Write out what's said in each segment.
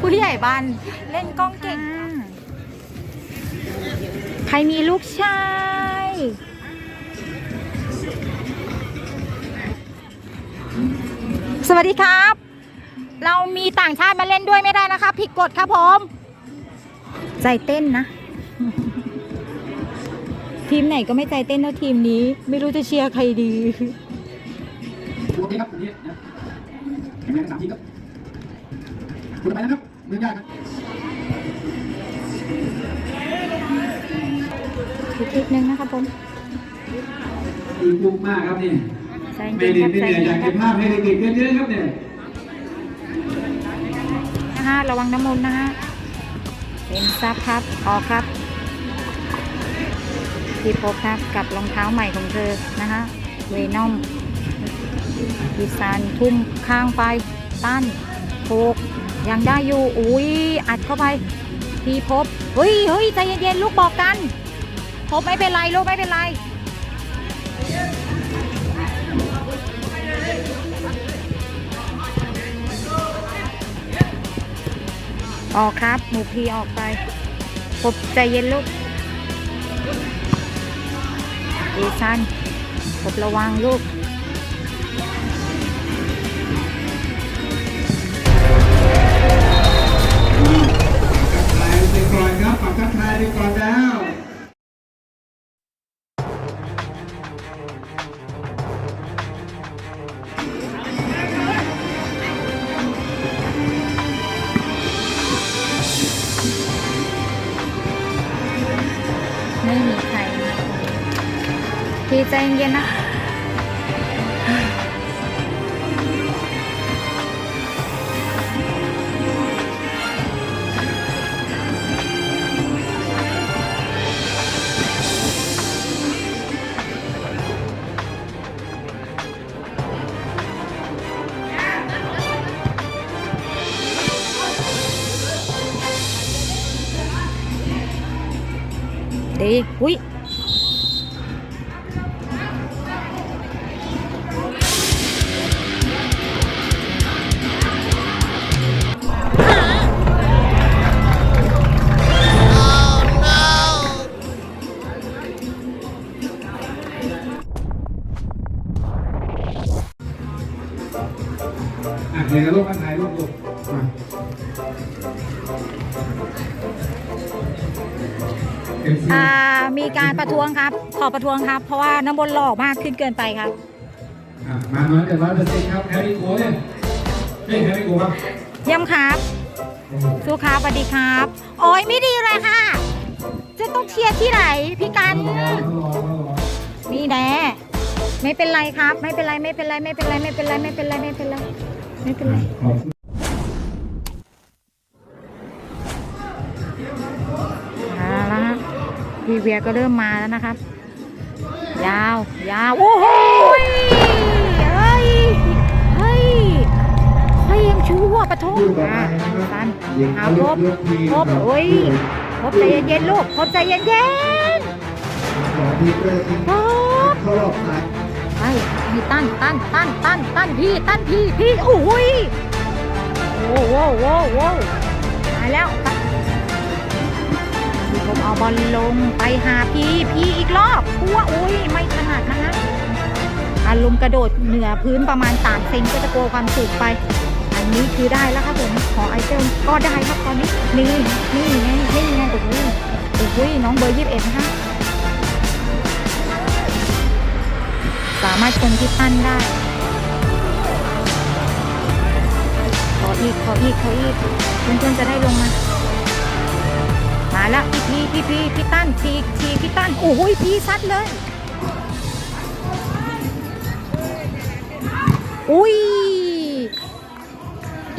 ผู้ใหญ่บ้านเล่นกล้องเก่ง ใครมีลูกชาย สวัสดีครับ เรามีต่างชาติมาเล่นด้วยไม่ได้นะคะผิดกฎครับผม ใจเต้นนะ ทีมไหนก็ไม่ใจเต้นเท่าทีมนี้ ไม่รู้จะเชียร์ใครดีโอเคครับนี่นะ แข่งกันสามทีครับคุณไปนะครับมือยากครับอีกทีนึงนะครับผมอีกยุกมากครับนี่ใจไม่เย็นดีครับไม่ใจเหนื่อยอเย็ยานกครัเก็บบภาพให้เด็กๆเยอะๆครับเนี่ยนะฮะระวังน้ำมนต์นะฮะเป็นซับครับออกครับที่พบครับกับรองเท้าใหม่ของเธอนะฮะเวนอม ดิซานทุ่มข้างไปตั้นโคกยังได้อยู่ อุ้ยอัดเข้าไป ทีพบ เฮ้ยเฮ้ยใจเย็นๆลูกบอกกัน พบไม่เป็นไรลูกไม่เป็นไร ออกครับ หมูพีออกไป พบใจเย็นลูกเอซันพบระวังลูก พี่ใจเย็นๆนะดีอุ้ อะเดี๋ยวรูปมาถ่ายรูปลูกมาเอ็มซีอ่ามีการประท้วงครับ ขอประท้วงครับ เพราะว่าน้ำบนหลอกมากขึ้นเกินไปครับอะมาน้อยแต่ร้อยเปอร์เซ็นต์ครับแฮร์รี่โก้เนี่ยเฮ้ยแฮร์รี่โก้ครับเยี่ยมครับโอ้โหสู้ครับสวัสดีครับ โอ้ยไม่ดีเลยค่ะ จะต้องเชียร์ที่ไหนพี่กันต้องรอต้องรอต้องรอนี่แน่ไม่เป็นไรครับ ไม่เป็นไรไม่เป็นไรไม่เป็นไรไม่เป็นไรไม่เป็นไรไม่เป็นไร ไม่เป็นไรขอบคุณเอาละฮะพี่เวียก็เริ่มมาแล้วนะครับ ยาวยาวโอ้โหยเฮ้ยเฮ้ยเฮ้ยยังชั่วปะทุกอะสันเอาพบพบโอ้ยพบใจเย็นๆลูกพบใจเย็นขอทีเตอร์ทีๆพบ มีตั้นตั้นตั้นตั้นตั้นพี่ตั้นพี่พี่โอ้ยโว้โว้โว้โว้ตายแล้วผมเอาบอลลงไปหาพี่พี่อีกรอบพัวอุ้ยไม่ถนัดนะฮะอารมณ์กระโดดเหนือพื้นประมาณ3เซนก็จะโกความสูงไป อันนี้คือได้แล้วครับผมขอไอเทมก็ได้ครับตอนนี้นี่นี่ไงนี่ไงโอ้โหโอ้โหน้องเบอร์ยี่สิบเอ็ดนะฮะ สามารถชนที่ปั้นได้ ขออีก ขออีก ขออีก เพื่อนๆจะได้ลงมา มาแล้วพี่พี่พี่พี่พี่ตั้นทีทีพี่ตั้นโอ้โหพี่ซัดเลย อุ้ย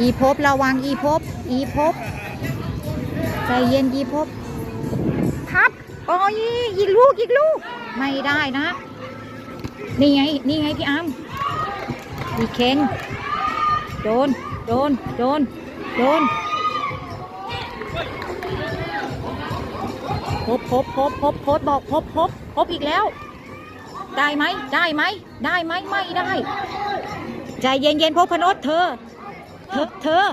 อีภพระวังอีภพอีภพใจเย็นอีภพพับโอ้ยอีกลูก อีกลูก ไม่ได้นะ นี่ไง นี่ไงพี่อัมวีเคนโดน โดน โดน โดนพบพบพบพบพบบอกพบพบพบอีกแล้ว ได้ไหม ได้ไหม ได้ไหม ไม่ได้ ใจเย็นเย็นพบพนศเธอ เธอ เธอ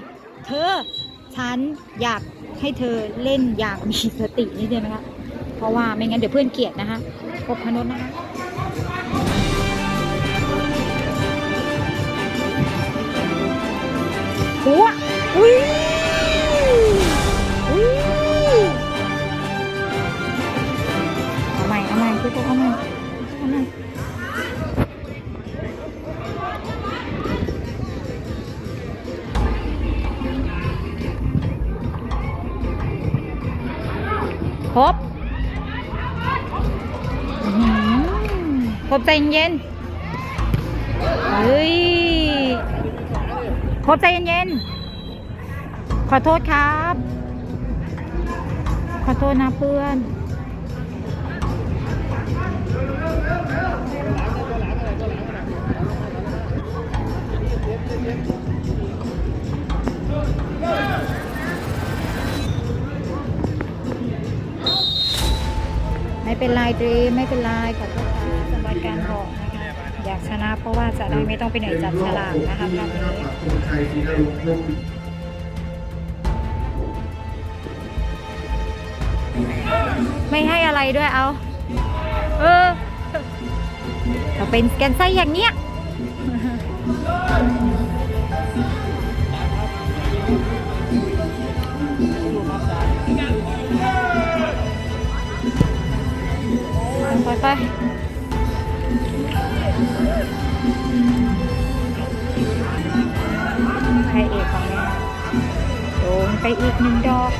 เธอ ฉันอยากให้เธอเล่นอย่างมีสตินิดเดียวนะคะ เพราะว่าไม่งั้นเดี๋ยวเพื่อนเกลียดนะคะกบพนนนะคะ หัวอุ้ยอุ้ยเอาใหม่เอาใหม่คือตัวเอาใหม่เอาใหม่ครบครบใจเย็นเฮ้ย พบใจเย็นๆ ขอโทษครับ ขอโทษนะเพื่อนไม่เป็นไรดีไม่เป็นไรขอโทษค่ะสำหรับการบอกนะ อยากชนะเพราะว่าจะได้ไม่ต้องไปเหนื่อยจับฉลากนะคะรอบนี้คนไทยที่ได้ลงลงไม่ให้อะไรด้วยเอา เออเราเป็นแกนไส้อย่างเนี้ยไปไป ใครเอกของแม่โดนไปอีกหนึ่งดอก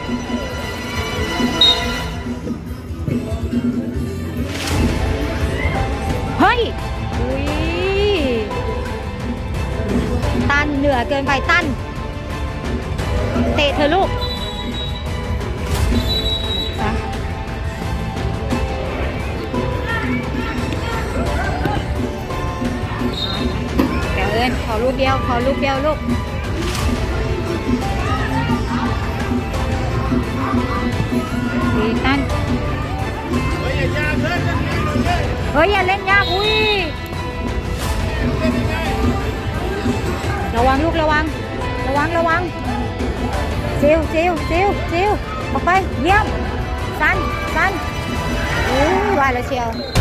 เฮ้ยอุ้ยตันเหนือเกินไปตัน เตะเธอลูก เดี๋ยวเอิญขอลูกเดียวขอลูกเดียวลูกดีตันเฮ้ยอย่าเล่นยากอุ้ยระวังลูกระวัง ระวังระวังซิวซิวซิวซิวออกไปเยี่ยมสันสันอู้ว่าแล้วเชียว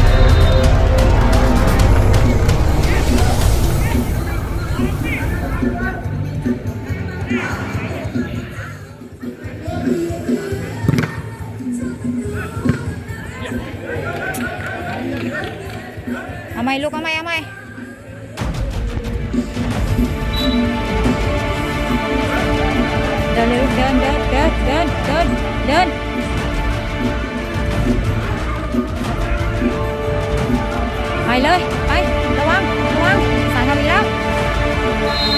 เอาไหมลูกเอาไหมเอาไหมเดินเ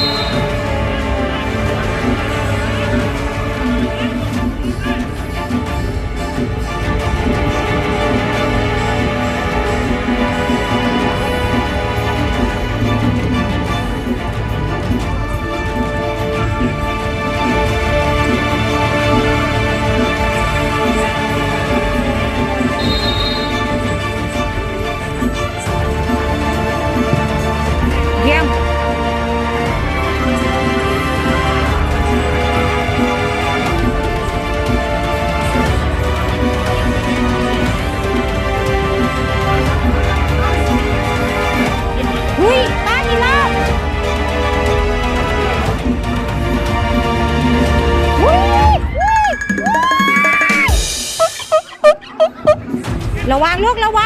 ระวังลูกระวัง